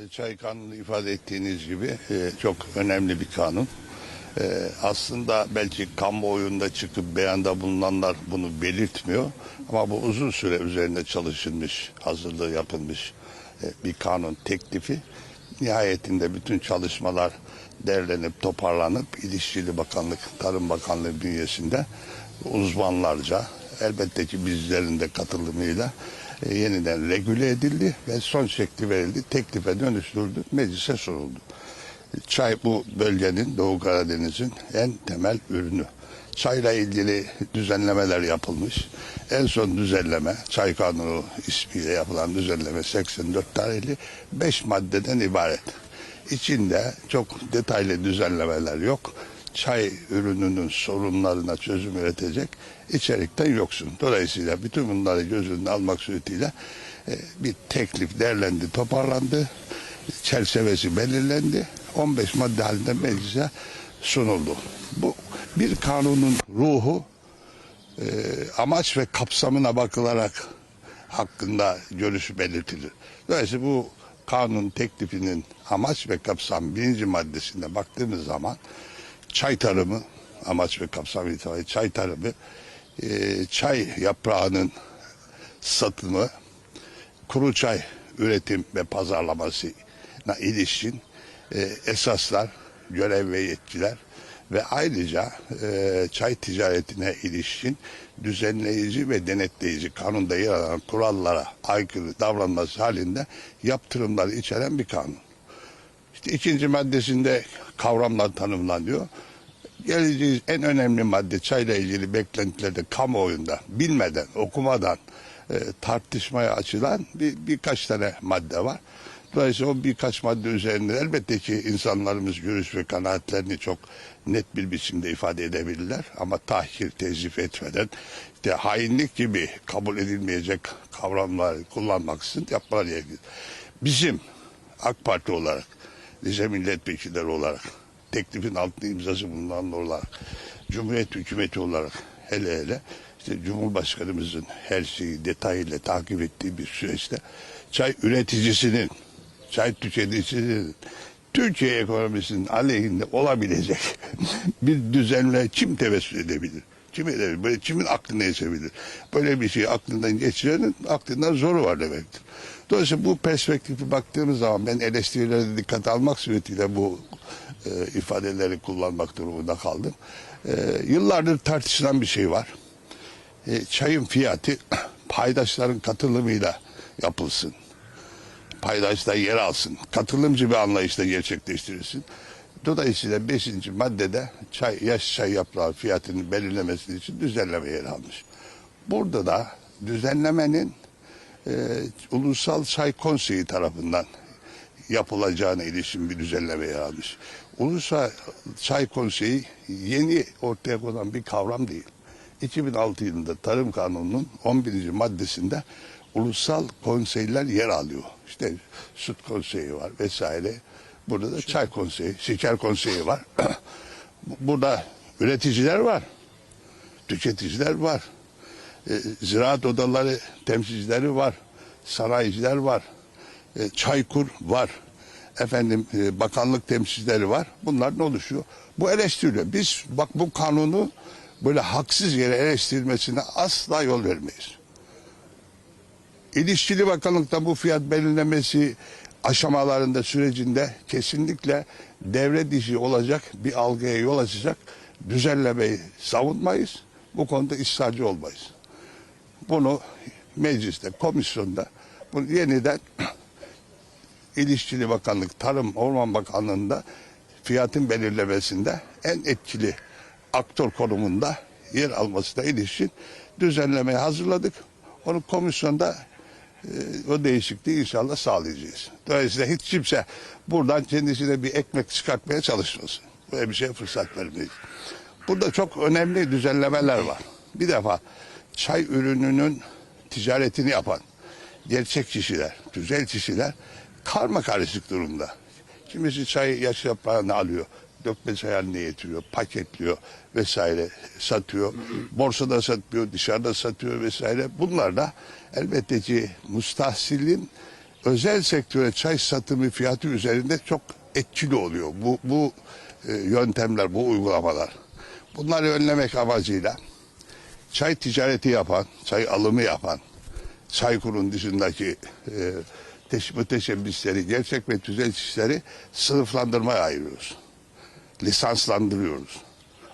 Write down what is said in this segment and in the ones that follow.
E, Çay kanunu ifade ettiğiniz gibi e, çok önemli bir kanun. E, Aslında belki kamuoyunda çıkıp beyanda bulunanlar bunu belirtmiyor. Ama bu uzun süre üzerinde çalışılmış, hazırlığı yapılmış bir kanun teklifi. Nihayetinde bütün çalışmalar derlenip toparlanıp İlişkili Bakanlık, Tarım Bakanlığı bünyesinde uzmanlarca elbette ki bizlerin de katılımıyla e, yeniden regüle edildi ve son şekli verildi. Teklife dönüştürüldü, meclise sunuldu. Çay bu bölgenin, Doğu Karadeniz'in en temel ürünü. Çayla ilgili düzenlemeler yapılmış. En son düzenleme, Çay Kanunu ismiyle yapılan düzenleme 84 tarihli 5 maddeden ibaret. İçinde çok detaylı düzenlemeler yok. Çay ürününün sorunlarına çözüm üretecek içerikten yoksun. Dolayısıyla bütün bunları göz önüne almak suretiyle e, bir teklif derlendi, toparlandı. Çerçevesi belirlendi. 15 madde halinde meclise sunuldu. Bu bir kanunun ruhu e, amaç ve kapsamına bakılarak hakkında görüşü belirtilir. Dolayısıyla bu kanun teklifinin amaç ve kapsam birinci maddesinde baktığımız zaman çay tarımı amaç ve kapsam itibariyle çay tarımı e, çay yaprağının satımı kuru çay üretim ve pazarlamasına ilişkin e, esaslar, görev ve yetkiler ve ayrıca e, çay ticaretine ilişkin düzenleyici ve denetleyici kanunda yer alan kurallara aykırı davranması halinde yaptırımları içeren bir kanun. İkinci maddesinde kavramlar tanımlanıyor. Geleceğiz en önemli madde çayla ilgili beklentilerde kamuoyunda bilmeden, okumadan e, tartışmaya açılan bir, birkaç tane madde var. Dolayısıyla o birkaç madde üzerinde elbette ki insanlarımız görüş ve kanaatlerini çok net bir biçimde ifade edebilirler. Ama tahkir, tezif etmeden işte hainlik gibi kabul edilmeyecek kavramlar kullanmaksızın yapmaları gerekir. Bizim AK Parti olarak, Rize milletvekilleri olarak, teklifin altında imzası bulunan olarak, Cumhuriyet hükümeti olarak hele hele işte Cumhurbaşkanımızın her şeyi detayıyla takip ettiği bir süreçte çay üreticisinin, çay tüketicisinin Türkiye ekonomisinin aleyhinde olabilecek bir düzenle kim tevessül edebilir? Kim edebilir? Böyle kimin aklına esebilir? Böyle bir şey aklından geçirenin aklından zoru var demektir. Dolayısıyla bu perspektifi baktığımız zaman ben eleştirilere dikkat almak suretiyle bu e, ifadeleri kullanmak durumunda kaldım. E, yıllardır tartışılan bir şey var. E, çayın fiyatı paydaşların katılımıyla yapılsın. Paydaşlar yer alsın. Katılımcı bir anlayışla gerçekleştirilsin. Dolayısıyla 5. maddede çay, yaş çay yaprağı fiyatının belirlemesi için düzenleme yer almış. Burada da düzenlemenin e, Ulusal Çay Konseyi tarafından yapılacağına ilişkin bir düzenleme yer almış. Ulusal Çay Konseyi yeni ortaya konan bir kavram değil. 2006 yılında Tarım Kanunu'nun 11. maddesinde ulusal konseyler yer alıyor. İşte süt konseyi var vesaire. Burada da çay konseyi, şeker konseyi var. Burada üreticiler var. Tüketiciler var. E, ziraat odaları temsilcileri var. Sanayiciler var. E, çaykur var. Efendim e, bakanlık temsilcileri var. Bunlar ne oluşuyor? Bu eleştiriliyor. Biz bak bu kanunu böyle haksız yere eleştirilmesine asla yol vermeyiz. İlişkili Bakanlıkta bu fiyat belirlemesi aşamalarında sürecinde kesinlikle devre dışı olacak bir algıya yol açacak düzenlemeyi savunmayız. Bu konuda ısrarcı olmayız. Bunu mecliste, komisyonda bunu yeniden İlişkili Bakanlık, Tarım Orman Bakanlığı'nda fiyatın belirlemesinde en etkili aktör konumunda yer almasına ilişkin düzenlemeyi hazırladık. Onu komisyonda e, o değişikliği inşallah sağlayacağız. Dolayısıyla hiç kimse buradan kendisine bir ekmek çıkartmaya çalışmasın. Böyle bir şeye fırsat vermeyiz. Burada çok önemli düzenlemeler var. Bir defa çay ürününün ticaretini yapan gerçek kişiler, güzel kişiler karma karışık durumda. Kimisi çay yaş yaprağını alıyor, dökme çay haline getiriyor, paketliyor vesaire satıyor. Borsada satıyor, dışarıda satıyor vesaire. Bunlar da elbette ki müstahsilin özel sektöre çay satımı fiyatı üzerinde çok etkili oluyor. Bu, bu e, yöntemler, bu uygulamalar. Bunları önlemek amacıyla çay ticareti yapan, çay alımı yapan, Çaykur'un dışındaki e, teş- müteşebbisleri, gerçek ve tüzeyçileri sınıflandırmaya ayırıyoruz. Lisanslandırıyoruz.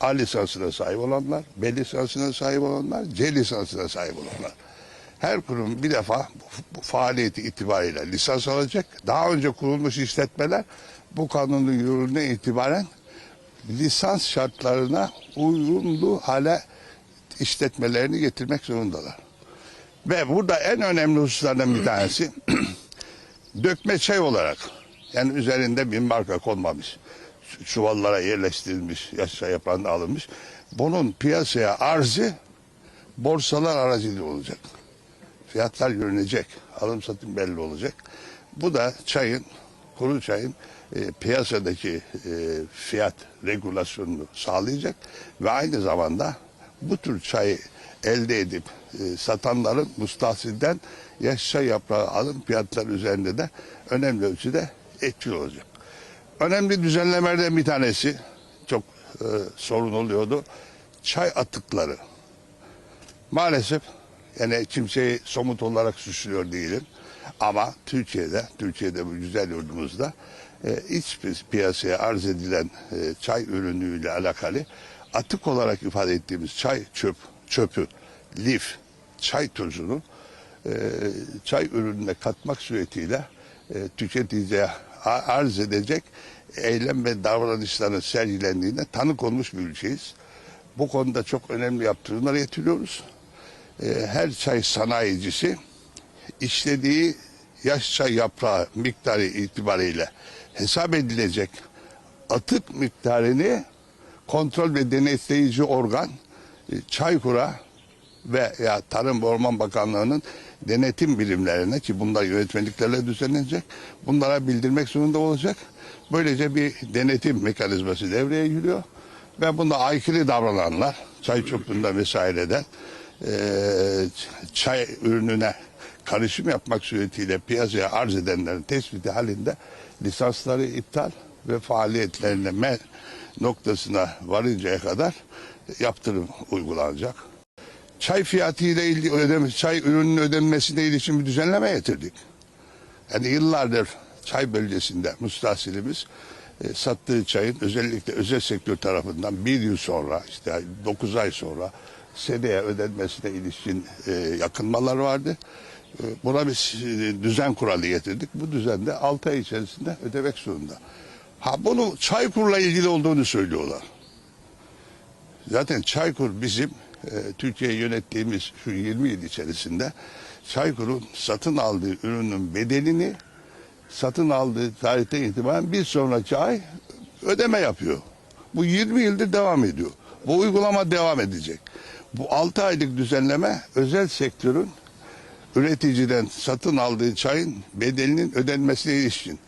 A lisansına sahip olanlar, B lisansına sahip olanlar, C lisansına sahip olanlar. Her kurum bir defa bu, bu faaliyeti itibariyle lisans alacak. Daha önce kurulmuş işletmeler bu kanunun yürürlüğüne itibaren lisans şartlarına uyumlu hale işletmelerini getirmek zorundalar. Ve burada en önemli hususlardan bir tanesi dökme çay olarak yani üzerinde bir marka konmamış çu- çuvallara yerleştirilmiş yaşa yaprağında alınmış. Bunun piyasaya arzı borsalar aracılığıyla olacak. Fiyatlar görünecek alım satım belli olacak. Bu da çayın kuru çayın e, piyasadaki e, fiyat regülasyonunu sağlayacak ve aynı zamanda bu tür çayı elde edip e, satanların mustahsilden yaşa yaprağı alım fiyatları üzerinde de önemli ölçüde etkili olacak. Önemli düzenlemelerden bir tanesi çok e, sorun oluyordu. Çay atıkları. Maalesef yani kimseyi somut olarak suçluyor değilim. Ama Türkiye'de, Türkiye'de bu güzel yurdumuzda e, iç pi- piyasaya arz edilen e, çay ürünüyle alakalı atık olarak ifade ettiğimiz çay çöp, çöpü, lif, çay tozunu e, çay ürününe katmak suretiyle e, tüketiciye arz edecek eylem ve davranışların sergilendiğine tanık olmuş bir ülkeyiz. Bu konuda çok önemli yaptırımlar getiriyoruz. E, her çay sanayicisi işlediği yaş çay yaprağı miktarı itibariyle hesap edilecek atık miktarını kontrol ve denetleyici organ e, Çaykur'a ve ya Tarım ve Orman Bakanlığı'nın denetim birimlerine ki bunlar yönetmeliklerle düzenlenecek. Bunlara bildirmek zorunda olacak. Böylece bir denetim mekanizması devreye giriyor. Ve bunda aykırı davrananlar, çay çöpünden vesaireden eee, çay ürününe karışım yapmak suretiyle piyasaya arz edenlerin tespiti halinde lisansları iptal ve faaliyetlerine men noktasına varıncaya kadar yaptırım uygulanacak. Çay fiyatı ile ilgili çay ürünün ödenmesine ilişkin bir düzenleme getirdik. Yani yıllardır çay bölgesinde müstahsilimiz e, sattığı çayın özellikle özel sektör tarafından bir yıl sonra işte 9 ay sonra seneye ödenmesine ilişkin e, yakınmalar vardı. E, buna bir e, düzen kuralı getirdik. Bu düzende 6 ay içerisinde ödemek zorunda. Ha bunu Çaykur'la ilgili olduğunu söylüyorlar. Zaten Çaykur bizim e, Türkiye yönettiğimiz şu 20 yıl içerisinde Çaykur'un satın aldığı ürünün bedelini satın aldığı tarihten itibaren bir sonraki ay ödeme yapıyor. Bu 20 yıldır devam ediyor. Bu uygulama devam edecek. Bu 6 aylık düzenleme özel sektörün üreticiden satın aldığı çayın bedelinin ödenmesine ilişkin.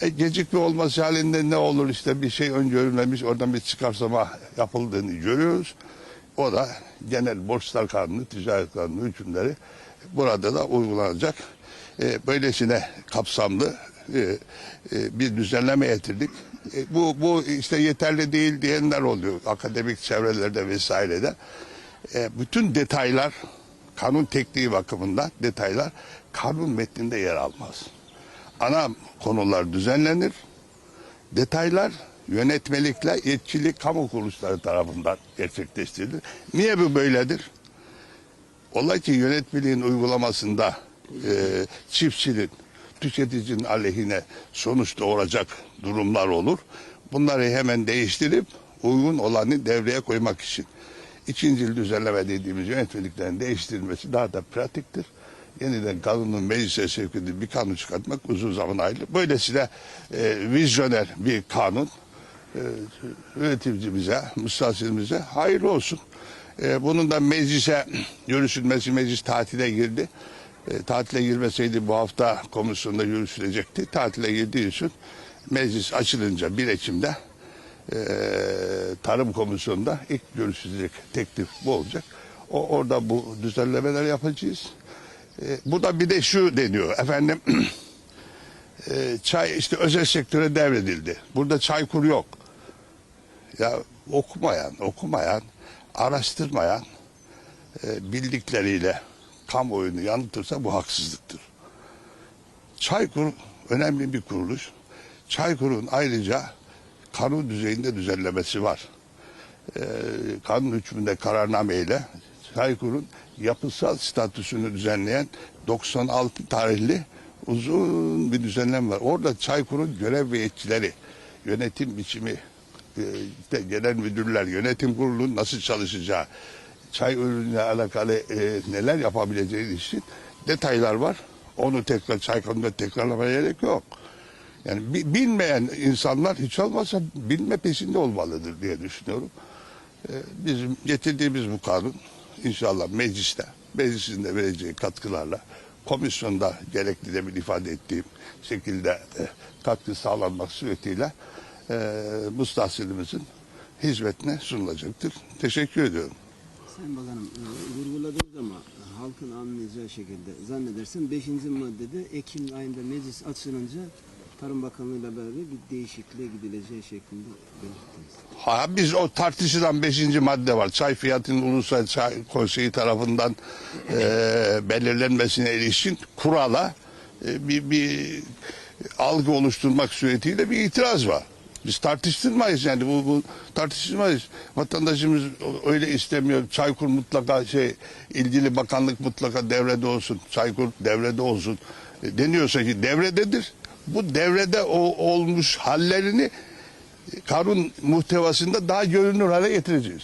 E, gecikme olması halinde ne olur işte bir şey öngörülmemiş oradan bir çıkarsama yapıldığını görüyoruz. O da genel borçlar kanunu, ticaret kanunu hükümleri burada da uygulanacak. E, böylesine kapsamlı e, e, bir düzenleme getirdik. E, bu, bu işte yeterli değil diyenler oluyor akademik çevrelerde vesairede. E, bütün detaylar kanun tekniği bakımından detaylar kanun metninde yer almaz. Ana konular düzenlenir. Detaylar yönetmelikle yetkili kamu kuruluşları tarafından gerçekleştirilir. Niye bu böyledir? Ola ki yönetmeliğin uygulamasında e, çiftçinin, tüketicinin aleyhine sonuç doğuracak durumlar olur. Bunları hemen değiştirip uygun olanı devreye koymak için. İkinci düzenleme dediğimiz yönetmeliklerin değiştirilmesi daha da pratiktir. Yeniden kanunun meclise sevk edilip bir kanun çıkartmak uzun zaman ayrı. Böylesine e, vizyoner bir kanun e, üreticimize, müstahsilimize hayırlı olsun. E, bunun da meclise görüşülmesi, meclis tatile girdi. E, tatile girmeseydi bu hafta komisyonda görüşülecekti. Tatile girdiği için meclis açılınca 1 Ekim'de e, Tarım Komisyonu'nda ilk görüşülecek teklif bu olacak. O orada bu düzenlemeler yapacağız. E, bu da bir de şu deniyor efendim e, çay işte özel sektöre devredildi. Burada çaykur yok. Ya okumayan, okumayan, araştırmayan e, bildikleriyle kamuoyunu yanıltırsa bu haksızlıktır. Çaykur önemli bir kuruluş. Çaykur'un ayrıca kanun düzeyinde düzenlemesi var. Ee, kanun hükmünde kararnameyle Çaykur'un yapısal statüsünü düzenleyen 96 tarihli uzun bir düzenlem var. Orada Çaykur'un görev ve yetkileri, yönetim biçimi, e, işte genel müdürler, yönetim kurulunun nasıl çalışacağı, çay ürünüyle alakalı e, neler yapabileceği ilişkin detaylar var. Onu tekrar çay konuda tekrarlamaya gerek yok. Yani bi- bilmeyen insanlar hiç olmazsa bilme peşinde olmalıdır diye düşünüyorum. Ee, bizim getirdiğimiz bu kanun inşallah mecliste, meclisin de vereceği katkılarla komisyonda gerekli demin ifade ettiğim şekilde e, katkı sağlanmak suretiyle e, müstahsilimizin hizmetine sunulacaktır. Teşekkür ediyorum. Sayın Bakanım, e, vurguladığınız ama halkın anlayacağı şekilde zannedersem 5. maddede Ekim ayında meclis açılınca Tarım Bakanlığı'yla beraber bir değişikliğe gidileceği şeklinde belirttiniz. Ha, biz o tartışılan 5. madde var. Çay fiyatının Ulusal Çay Konseyi tarafından e, belirlenmesine ilişkin kurala e, bir, bir algı oluşturmak suretiyle bir itiraz var. Biz tartıştırmayız yani bu, bu tartıştırmayız. Vatandaşımız öyle istemiyor. Çaykur mutlaka şey ilgili bakanlık mutlaka devrede olsun. Çaykur devrede olsun. E, deniyorsa ki devrededir. Bu devrede o, olmuş hallerini kanun muhtevasında daha görünür hale getireceğiz.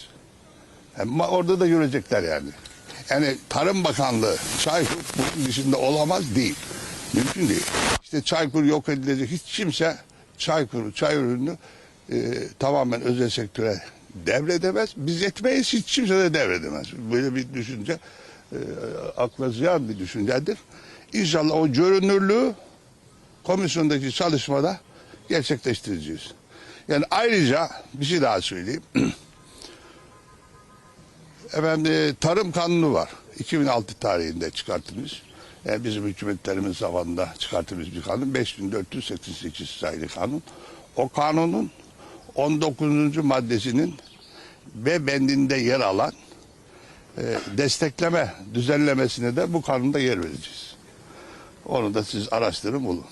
Ama orada da görecekler yani. Yani Tarım Bakanlığı Çaykur bunun dışında olamaz değil. Mümkün değil. İşte Çaykur yok edilecek hiç kimse Çaykur'u, çay ürünü e, tamamen özel sektöre devredemez. Biz etmeyiz hiç kimse de devredemez. Böyle bir düşünce e, akla ziyan bir düşüncedir. İnşallah o görünürlüğü komisyondaki çalışmada gerçekleştireceğiz. Yani ayrıca bir şey daha söyleyeyim. Efendim e, tarım kanunu var. 2006 tarihinde çıkartılmış. Yani bizim hükümetlerimiz zamanında çıkartılmış bir kanun. 5488 sayılı kanun. O kanunun 19. maddesinin ve bendinde yer alan e, destekleme düzenlemesine de bu kanunda yer vereceğiz. Onu da siz araştırın bulun.